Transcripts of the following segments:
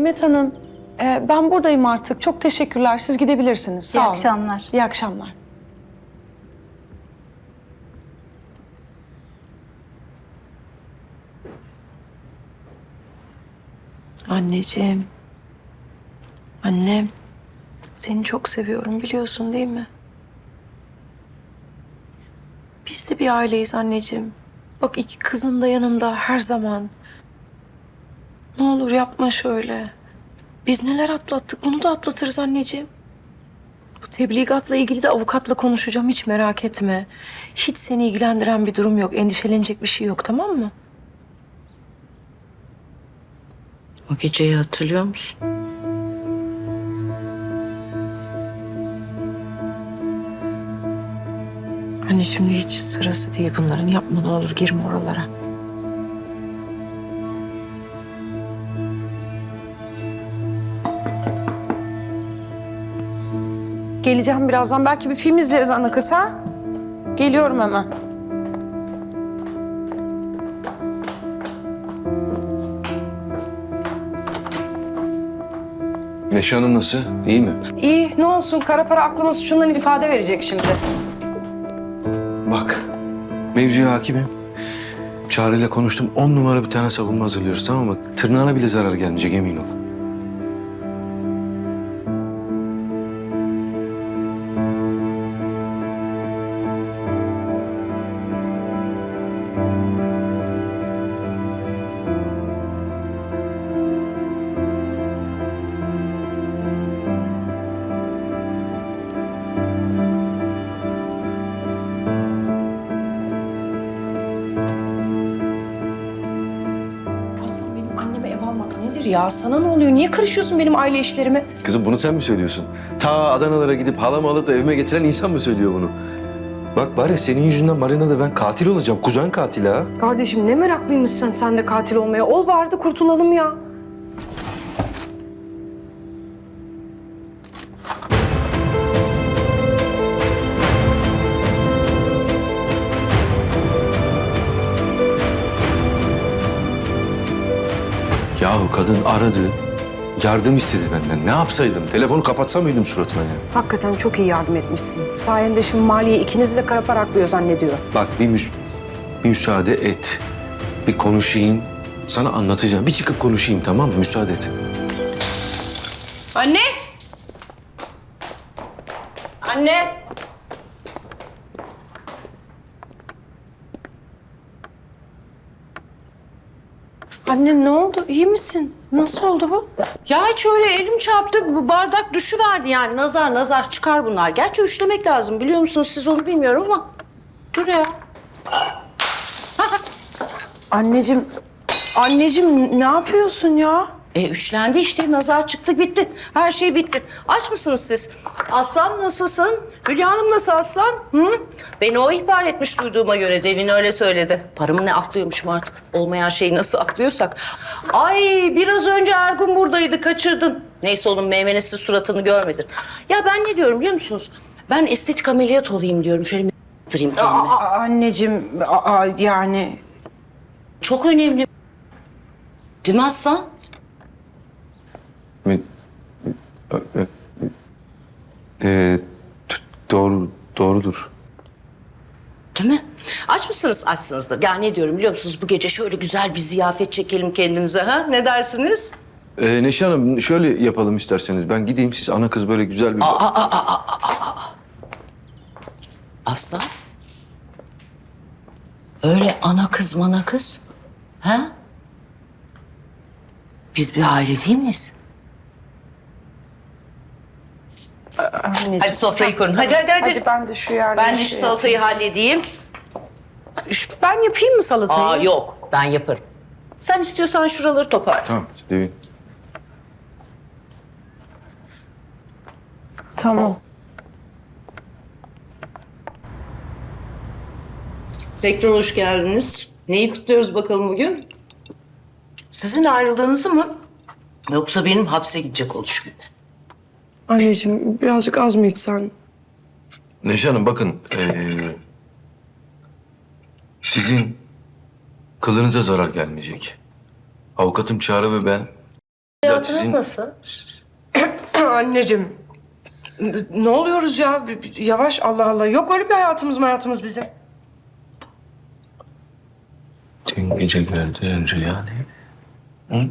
Nimet Hanım. Ee, ben buradayım artık. Çok teşekkürler. Siz gidebilirsiniz. Sağ İyi olun. akşamlar. İyi akşamlar. Anneciğim. Annem. Seni çok seviyorum biliyorsun değil mi? Biz de bir aileyiz anneciğim. Bak iki kızın da yanında her zaman. Ne olur yapma şöyle. Biz neler atlattık bunu da atlatırız anneciğim. Bu tebligatla ilgili de avukatla konuşacağım hiç merak etme. Hiç seni ilgilendiren bir durum yok. Endişelenecek bir şey yok tamam mı? O geceyi hatırlıyor musun? Anne şimdi hiç sırası değil bunların. Yapma ne olur girme oralara. Geleceğim birazdan. Belki bir film izleriz ana kız ha? Geliyorum hemen. Neşe Hanım nasıl? İyi mi? İyi ne olsun kara para aklına suçundan ifade verecek şimdi. Bak, mevzuya hakimim. Çağrı ile konuştum. On numara bir tane savunma hazırlıyoruz tamam mı? Tırnağına bile zarar gelmeyecek emin ol. Nedir ya? Sana ne oluyor? Niye karışıyorsun benim aile işlerime? Kızım bunu sen mi söylüyorsun? Ta Adanalara gidip halamı alıp da evime getiren insan mı söylüyor bunu? Bak bari senin yüzünden Marina'da ben katil olacağım. Kuzen katili ha. Kardeşim ne meraklıymışsın sen de katil olmaya. Ol bari de kurtulalım ya. Aradı. Yardım istedi benden. Ne yapsaydım? Telefonu kapatsam mıydım suratına ya? Hakikaten çok iyi yardım etmişsin. Sayende şimdi Maliye ikinizi de kara para aklıyor zannediyor. Bak bir, müs bir müsaade et. Bir konuşayım. Sana anlatacağım. Bir çıkıp konuşayım tamam mı? Müsaade et. Anne! Anne! Anne ne oldu? İyi misin? Nasıl oldu bu? Ya hiç öyle elim çarptı. Bu bardak düşüverdi yani. Nazar nazar çıkar bunlar. Gerçi üçlemek lazım biliyor musunuz? Siz onu bilmiyorum ama. Dur ya. Anneciğim, anneciğim ne yapıyorsun ya? E üçlendi işte. Nazar çıktı bitti. Her şey bitti. Aç mısınız siz? Aslan nasılsın? Hülya Hanım nasıl aslan? Hı? Beni o ihbar etmiş duyduğuma göre. Devin öyle söyledi. Paramı ne aklıyormuşum artık. Olmayan şeyi nasıl aklıyorsak. Ay biraz önce Ergun buradaydı kaçırdın. Neyse onun meymenesiz suratını görmedin. Ya ben ne diyorum biliyor musunuz? Ben estetik ameliyat olayım diyorum. Şöyle bir attırayım kendime. Aa, anneciğim, aa, yani Çok önemli. Değil mi aslan? Ee, doğru, doğrudur. Değil mi? Aç mısınız? Açsınızdır. Ya ne diyorum biliyor musunuz? Bu gece şöyle güzel bir ziyafet çekelim kendimize ha? Ne dersiniz? Ee, Neşe Hanım şöyle yapalım isterseniz. Ben gideyim siz ana kız böyle güzel bir... Aslan? Öyle ana kız mana kız. Ha? Biz bir aile değil miyiz? Anneciğim. Hadi sofrayı kurun. Hadi hadi hadi. Hadi ben de şu yerde ben de bir şu şey salatayı halledeyim. Ben yapayım mı salatayı? Aa yok ben yaparım. Sen istiyorsan şuraları toparla. Tamam, Devin. Tamam. Tekrar hoş geldiniz. Neyi kutluyoruz bakalım bugün? Sizin ayrıldığınızı mı? Yoksa benim hapse gidecek oluşum mu? Anneciğim birazcık az mı içsen? Neşe Hanım bakın. ee, sizin kılınıza zarar gelmeyecek. Avukatım Çağrı ve ben Hayatınız sizin- nasıl? Anneciğim. Ne oluyoruz ya? Bir- bir- Yavaş Allah Allah. Yok öyle bir hayatımız hayatımız bizim. Dün gece gördüğün rüya ne?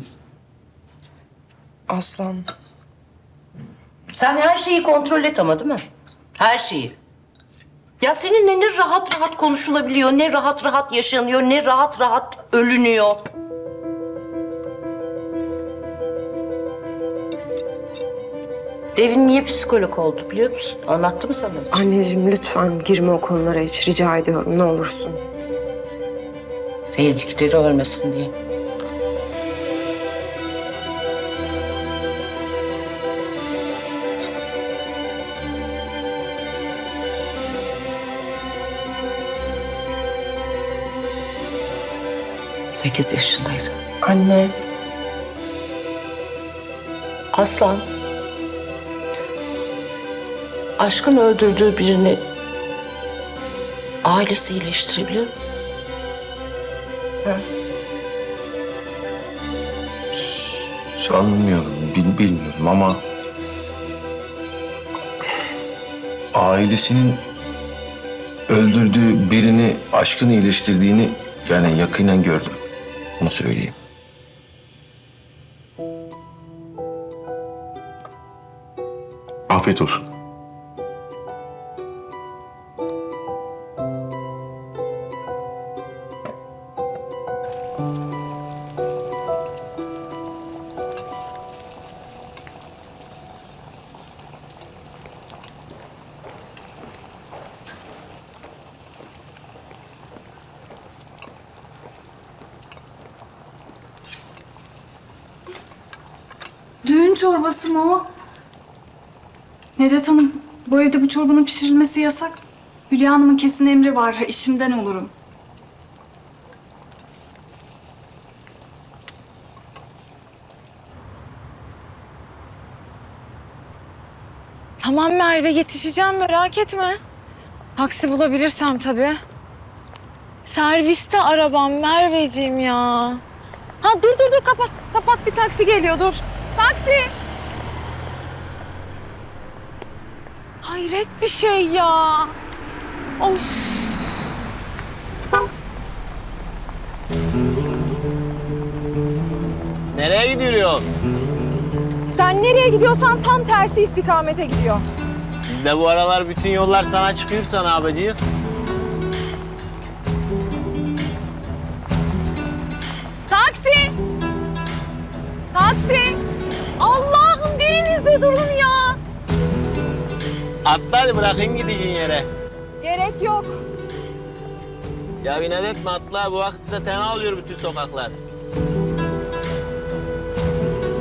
Aslan. Sen her şeyi kontrol et ama değil mi? Her şeyi. Ya seninle ne rahat rahat konuşulabiliyor, ne rahat rahat yaşanıyor, ne rahat rahat ölünüyor. Devin niye psikolog oldu biliyor musun? Anlattı mı sana hiç? Anneciğim lütfen girme o konulara hiç rica ediyorum ne olursun. Sevdikleri ölmesin diye. Sekiz yaşındaydı. Anne. Aslan. Aşkın öldürdüğü birini ailesi iyileştirebilir mi? Sanmıyorum, bil, bilmiyorum ama... Ailesinin öldürdüğü birini aşkını iyileştirdiğini yani yakinen gördüm. Bunu söyleyeyim. Afiyet olsun. Çorbası mı o? Nedet Hanım, bu evde bu çorbanın pişirilmesi yasak. Hülya Hanım'ın kesin emri var, işimden olurum. Tamam Merve yetişeceğim merak etme. Taksi bulabilirsem tabii. Serviste arabam Merveciğim ya. Ha dur dur dur kapat. Kapat bir taksi geliyor dur. Taksi. Hayret bir şey ya. Of. Nereye gidiyor? Sen nereye gidiyorsan tam tersi istikamete gidiyor. Bizde bu aralar bütün yollar sana çıkıyorsa ne yapacağız? Taksi. Taksi. Durun ya. Atla hadi bırakayım gideceğin yere. Gerek yok. Ya inat etme atla bu vakitte tena oluyor bütün sokaklar.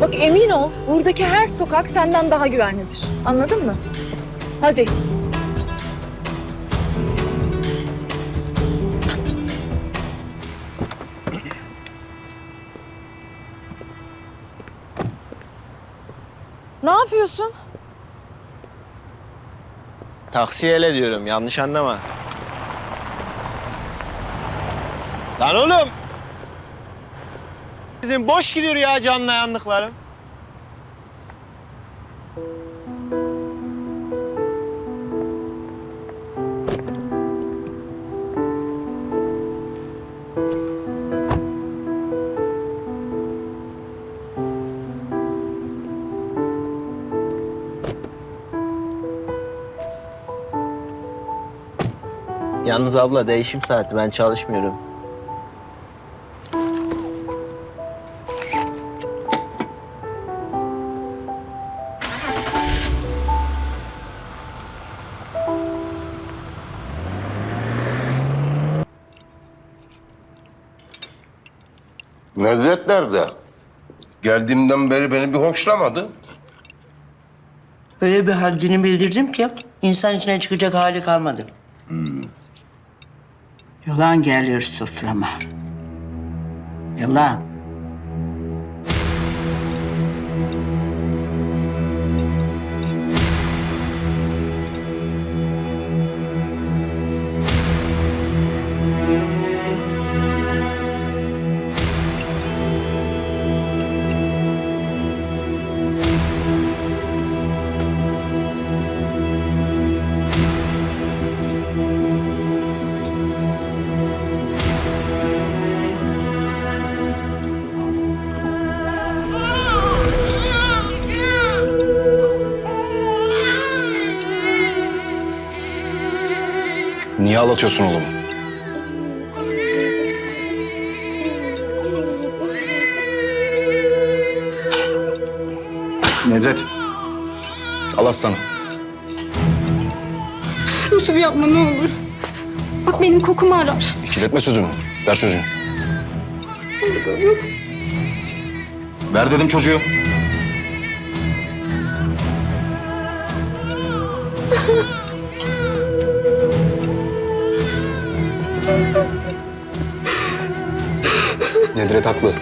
Bak emin ol buradaki her sokak senden daha güvenlidir. Anladın mı? Hadi. Yapıyorsun? Taksi ele diyorum yanlış anlama. Lan oğlum! Bizim boş gidiyor ya canlı yandıklarım. Yalnız abla değişim saati ben çalışmıyorum. Nedret nerede? Geldiğimden beri beni bir hoşlamadı. Öyle bir haddini bildirdim ki insan içine çıkacak hali kalmadı. Yılan geliyor soframa. Yılan. Ağlatıyorsun oğlumu? Nedret. Al aslanım. Yusuf yapma ne olur. Bak benim kokumu arar. İkiletme sözünü. Ver çocuğu. Ver dedim çocuğu. Nedret haklı.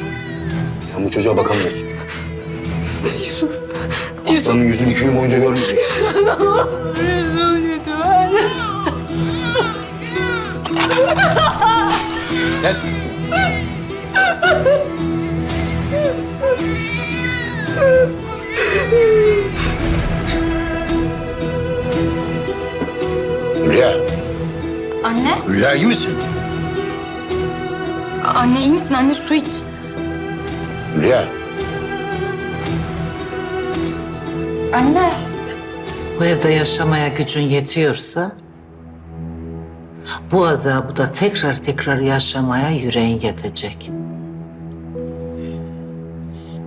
Sen bu çocuğa bakamıyorsun. Yusuf. Aslanın yüzünü iki gün boyunca görmeyeceksin. Kes. Hülya. Anne, Hülya iyi misin? Anne iyi misin? Anne su iç. Hülya. Anne. Bu evde yaşamaya gücün yetiyorsa... ...bu azabı da tekrar tekrar yaşamaya yüreğin yetecek.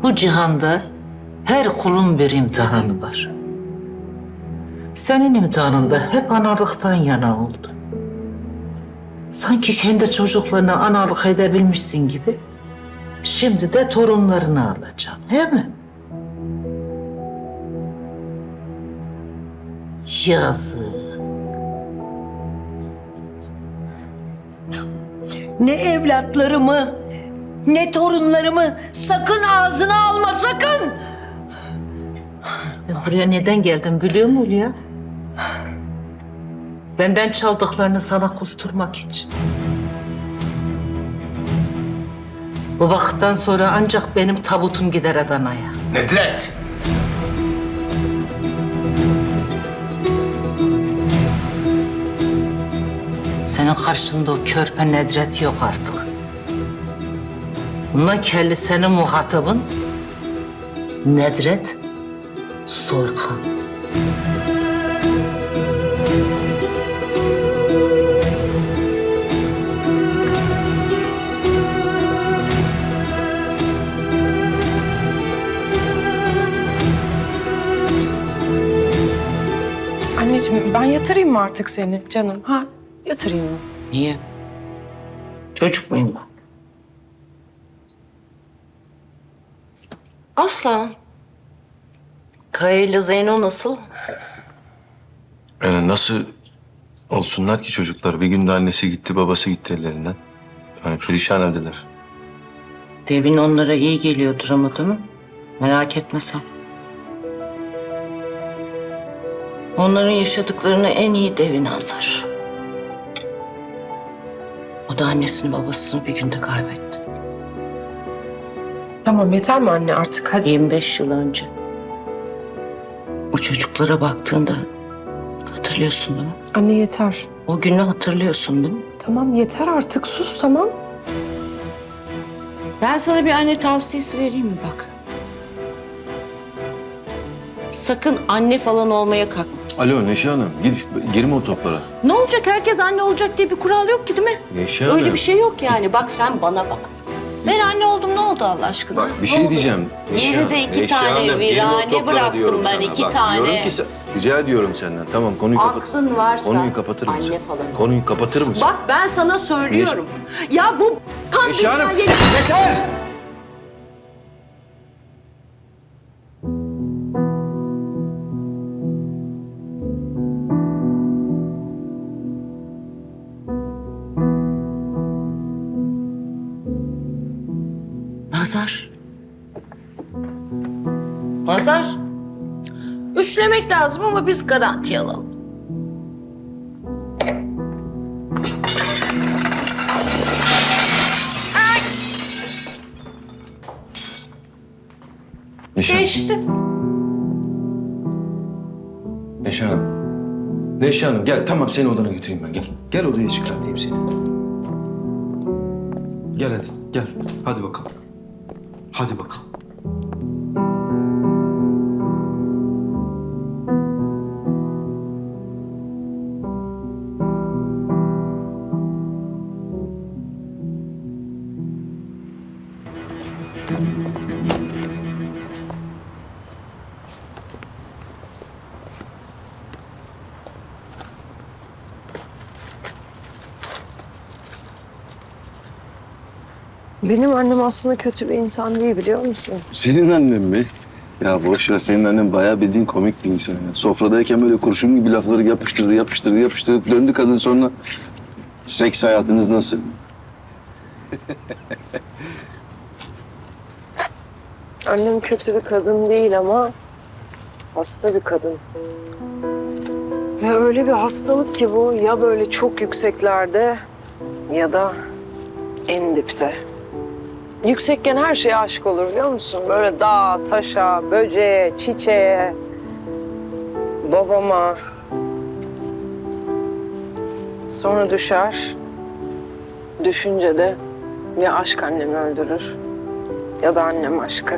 Bu cihanda her kulun bir imtihanı var. Senin imtihanında hep analıktan yana oldu. Sanki kendi çocuklarına analık edebilmişsin gibi... ...şimdi de torunlarını alacağım, değil mi? Yazık. Ne evlatlarımı, ne torunlarımı sakın ağzına alma sakın. Ben buraya neden geldim biliyor musun Hülya? Benden çaldıklarını sana kusturmak için. Bu vakitten sonra ancak benim tabutum gider Adana'ya. Nedret. Senin karşında o körpe Nedret yok artık. Bundan kelli senin muhatabın Nedret Soykan. Anneciğim ben yatırayım mı artık seni canım? Ha yatırayım mı? Niye? Çocuk muyum ben? Aslan. Kaya ile Zeyno nasıl? Yani nasıl olsunlar ki çocuklar? Bir günde annesi gitti, babası gitti ellerinden. Hani perişan haldeler. Devin onlara iyi geliyordur ama değil mi? Merak etme sen. Onların yaşadıklarını en iyi Devin anlar. O da annesini babasını bir günde kaybetti. Tamam yeter mi anne artık hadi. 25 yıl önce. O çocuklara baktığında hatırlıyorsun değil mi? Anne yeter. O günü hatırlıyorsun değil mi? Tamam yeter artık sus tamam. Ben sana bir anne tavsiyesi vereyim mi bak? Sakın anne falan olmaya kalkma. Alo Neşe Hanım, gir, girme o toplara. Ne olacak? Herkes anne olacak diye bir kural yok ki değil mi? Neşe Hanım. Öyle bir şey yok yani. Bak sen bana bak. Ben anne oldum ne oldu Allah aşkına? Bak bir şey oldu? diyeceğim. Neşe Geride Hanım, iki Neşe tane Hanım, girme o virane toplara bıraktım diyorum ben, sana. iki Bak, tane. Ki sen, rica ediyorum senden. Tamam konuyu kapat. Aklın varsa Konuyu kapatır mısın? anne falan ol. Konuyu kapatır mısın? Bak ben sana söylüyorum. Ya bu kan Neşe Hanım, dünyaya- yeter! Nazar. Mazar. Üçlemek lazım ama biz garanti alalım. Neşe Hanım. Geçti. Neşe Hanım. Neşe Hanım gel tamam seni odana götüreyim ben gel. Gel odaya çıkartayım seni. Gel hadi gel. Hadi bakalım. Hadi bakalım. Benim annem aslında kötü bir insan değil biliyor musun? Senin annen mi? Ya boş ver senin annen bayağı bildiğin komik bir insan ya. Sofradayken böyle kurşun gibi lafları yapıştırdı, yapıştırdı, yapıştırdı. Döndü kadın sonra. Seks hayatınız nasıl? Annem kötü bir kadın değil ama hasta bir kadın. Ve öyle bir hastalık ki bu ya böyle çok yükseklerde ya da en dipte. Yüksekken her şeye aşık olur biliyor musun? Böyle dağa, taşa, böceğe, çiçeğe, babama. Sonra düşer. Düşünce de ya aşk annemi öldürür ya da annem aşkı.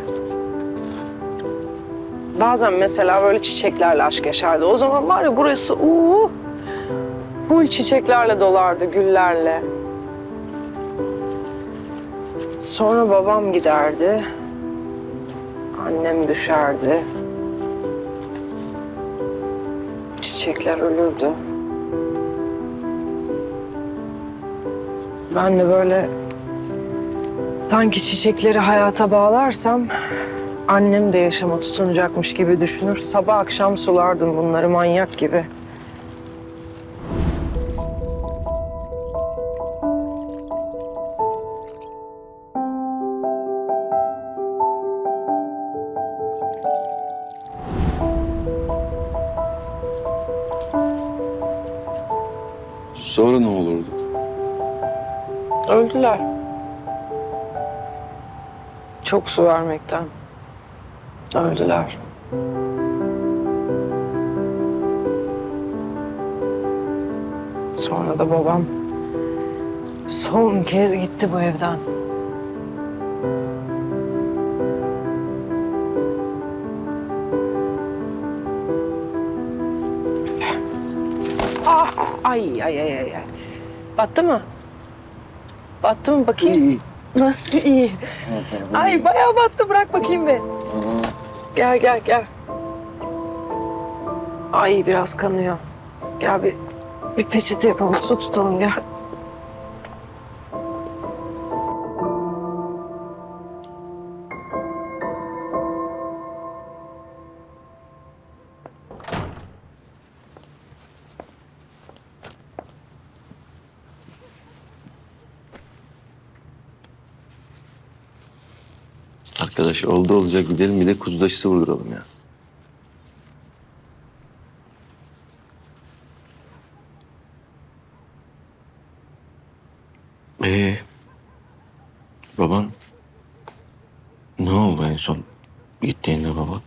Bazen mesela böyle çiçeklerle aşk yaşardı. O zaman var ya burası uuu. Full çiçeklerle dolardı, güllerle. Sonra babam giderdi. Annem düşerdi. Çiçekler ölürdü. Ben de böyle sanki çiçekleri hayata bağlarsam annem de yaşama tutunacakmış gibi düşünür. Sabah akşam sulardım bunları manyak gibi. Sonra ne olurdu? Öldüler. Çok su vermekten. Öldüler. Sonra da babam son kez gitti bu evden. Battı mı? Battı mı bakayım? Nasıl iyi? Ay bayağı battı bırak bakayım bir. Gel gel gel. Ay biraz kanıyor. Gel bir bir peçete yapalım su tutalım gel. Arkadaş oldu olacak gidelim bir de kuzu taşısı vurduralım ya. Ee, baban ne oldu en son gittiğinde baba?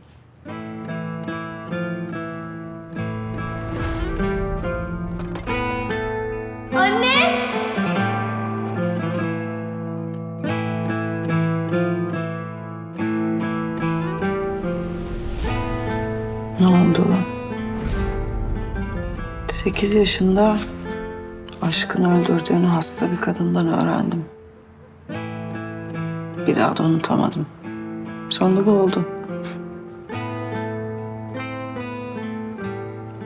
8 yaşında aşkını öldürdüğünü hasta bir kadından öğrendim. Bir daha da unutamadım. Sonunda bu oldu.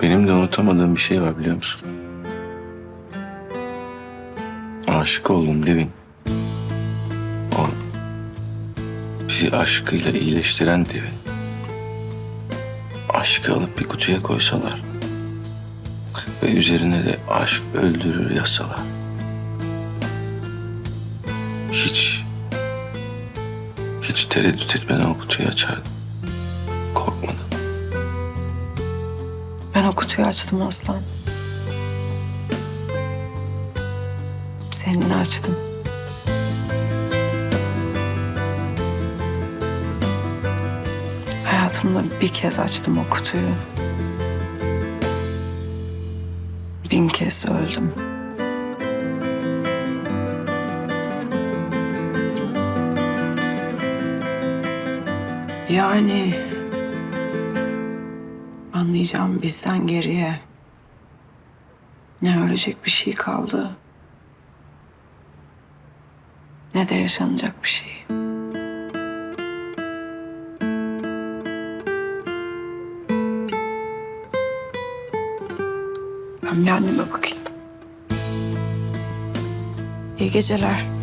Benim de unutamadığım bir şey var biliyor musun? Aşık oldum Devin. O bizi aşkıyla iyileştiren Devin. Aşkı alıp bir kutuya koysalar ve üzerine de aşk öldürür yazsalar. Hiç, hiç tereddüt etmeden o kutuyu açardım. Korkmadan. Ben o kutuyu açtım Aslan. Seninle açtım. Hayatımda bir kez açtım o kutuyu. Bin kez öldüm. Yani anlayacağım bizden geriye ne ölecek bir şey kaldı ne de yaşanacak bir şey. Ben bir anneme bakayım. İyi geceler.